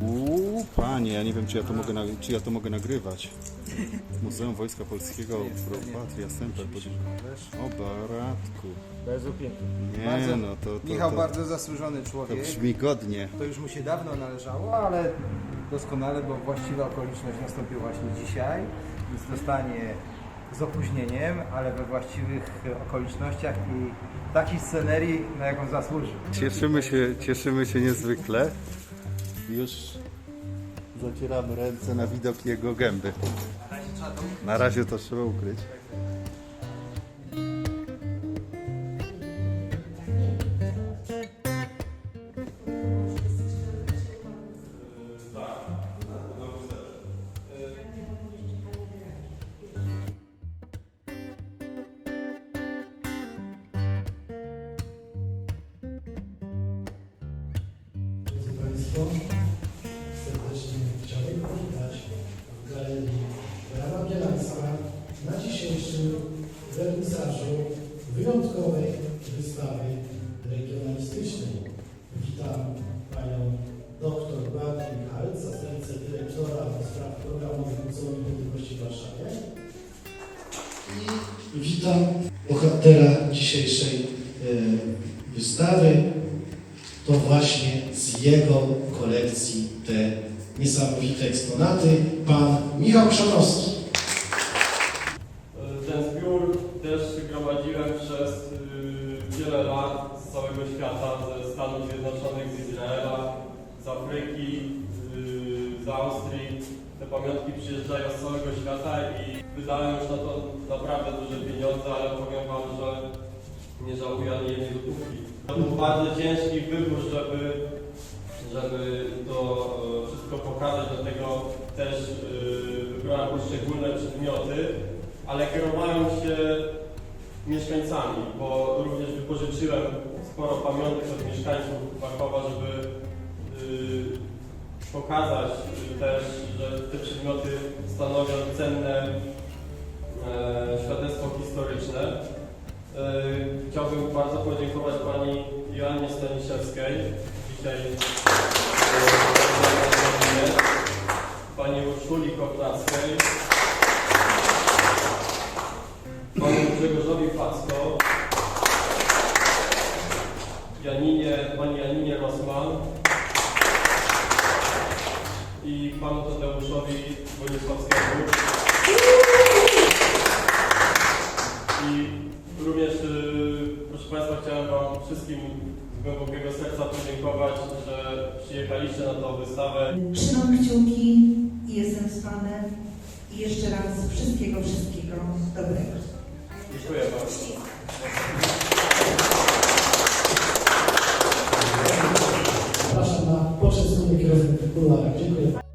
Uuu, panie, ja nie wiem, czy ja to mogę, na, czy ja to mogę nagrywać. Muzeum Wojska Polskiego, Patria, Semper. O, baratku. Bardzo pięknie. Nie, Bardzo- no to, to, Michał to, bardzo zasłużony to człowiek. brzmi godnie. To już mu się dawno należało, ale doskonale, bo właściwa okoliczność nastąpiła właśnie dzisiaj, więc dostanie z opóźnieniem, ale we właściwych okolicznościach i takiej scenerii, na jaką zasłużył. Cieszymy się, cieszymy się niezwykle. Już zacieramy ręce na widok jego gęby. Na razie to trzeba ukryć. Państwo, serdecznie chciałbym powitać w Galerii Brama na dzisiejszym wernisażu wyjątkowej wystawy regionalistycznej. Witam Panią dr Beatę Michalc, zastępcę dyrektora do spraw programowych Muzeum w Warszawie. I witam bohatera dzisiejszej e, wystawy, to właśnie z jego kolekcji te niesamowite eksponaty pan Michał Krzanowski. Ten zbiór też gromadziłem przez y, wiele lat z całego świata, ze Stanów Zjednoczonych, z Izraela, z Afryki, y, z Austrii. Te pamiątki przyjeżdżają z całego świata i wydałem już na to naprawdę duże pieniądze, ale powiem Wam, że nie żałuję ani jednej złotówki. To był bardzo ciężki wybór, żeby, żeby to e, wszystko pokazać, dlatego też e, wybrałem poszczególne przedmioty, ale kierowałem się mieszkańcami, bo również wypożyczyłem sporo pamiątek od mieszkańców Krakowa, żeby y, pokazać też, Chciałbym bardzo podziękować Pani Joannie Staniszewskiej, dzisiaj e, Pani Urszuli Kornackiej, Panu Grzegorzowi Facko, Janinie, Pani Janinie Rosman. I Panu Tadeuszowi Bonisławskiemu. Wszystkim z głębokiego serca podziękować, że przyjechaliście na tą wystawę. Trzymam kciuki i jestem z Panem. I jeszcze raz wszystkiego, wszystkiego dobrego. Dziękuję bardzo. Zapraszam na poczęstunek kierownik. Dziękuję.